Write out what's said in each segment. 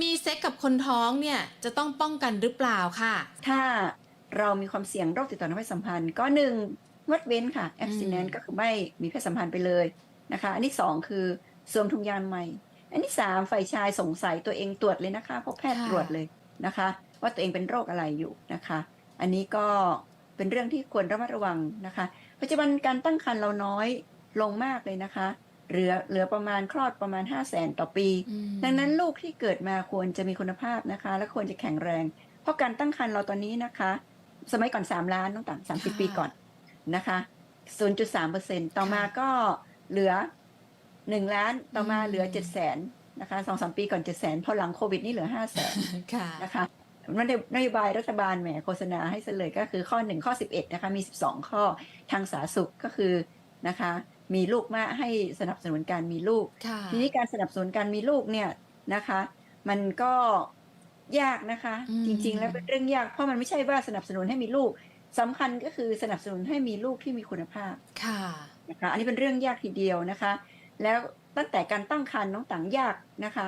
มีเซ็กกับคนท้องเนี่ยจะต้องป้องกันหรือเปล่าค่ะ ถ้าเรามีความเสี่ยงโรคติดต่อทางเพศสัมพันธ์ ก็หนึ่งงดเว้นค่ะ abstinence ก็คือไม่มีเพศสัมพันธ์ไปเลยนะคะ อันที่สองคือสวมถุงยางอนามัยอันที่สามฝ่ายชายสงสัยตัวเองตรวจเลยนะคะพบแพทย์ค่ะตรวจเลยนะคะ ว่าตัวเองเป็นโรคอะไรอยู่นะคะ อันนี้ก็เป็นเรื่องที่ควรระมัดระวังนะคะ ปัจจุบันการตั้งครรภ์เราน้อยลงมากเลยนะคะ เหลือเหลือประมาณคลอดประมาณ 5 0 0แสนต่อปีอืมดังนั้นลูกที่เกิดมาควรจะมีคุณภาพนะคะ และควรจะแข็งแรง เพราะการตั้งครรภ์เราตอนนี้นะคะ สมัยก่อน 3 ล้านน้องต่าง30ปีก่อนนะคะ0.3เปอร์เซ็นต์ต่อมาก็เหลือ 1 ล้านต่อมาเหลือ7 0 0แสนนะคะสองสามปีก่อน7 0 0แสนพอหลังโควิดนี่เหลือ 5 0 0แสนค่ะนะคะมันนโยบายรัฐบาลแหมโฆษณาให้เสเลยก็คือข้อ 1 ข้อ 11 นะคะมี 12 ข้อทางสาธารณสุขก็คือนะคะ มีลูกมากให้สนับสนุนการมีลูกค่ะทีนี้การสนับสนุนการมีลูกเนี่ยนะคะ มันก็ยากนะคะอืมจริง ๆ แล้วเป็นเรื่องยากเพราะมันไม่ใช่ว่าสนับสนุนให้มีลูกสำคัญก็คือสนับสนุนให้มีลูกที่มีคุณภาพค่ะนะคะ อันนี้เป็นเรื่องยากทีเดียวนะคะ แล้วตั้งแต่การตั้งครรภ์น้องต่างยากนะคะ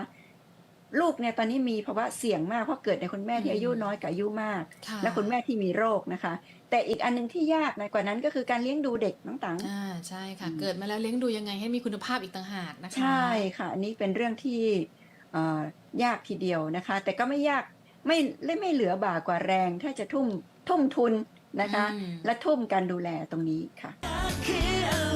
ลูกเนี่ยตอนนี้มีภาวะเสี่ยงมากเพราะเกิดในคุณแม่ที่อืมอายุน้อยกับอายุมากค่ะและคุณแม่ที่มีโรคนะคะ แต่อีกอันหนึงที่ยากนะกว่านั้นก็คือการเลี้ยงดูเด็กน้องต่างอ่าใช่ค่ะอืมเกิดมาแล้วเลี้ยงดูยังไงให้มีคุณภาพอีกต่างหากนะคะ ใช่ค่ะอันนี้เป็นเรื่องที่เอ่อยากทีเดียวนะคะ แต่ก็ไม่ยากไม่ไม่ไม่เหลือบ่ากว่าแรง ถ้าจะทุ่มทุ่มทุนนะคะอืมและทุ่มการดูแลตรงนี้ค่ะคือ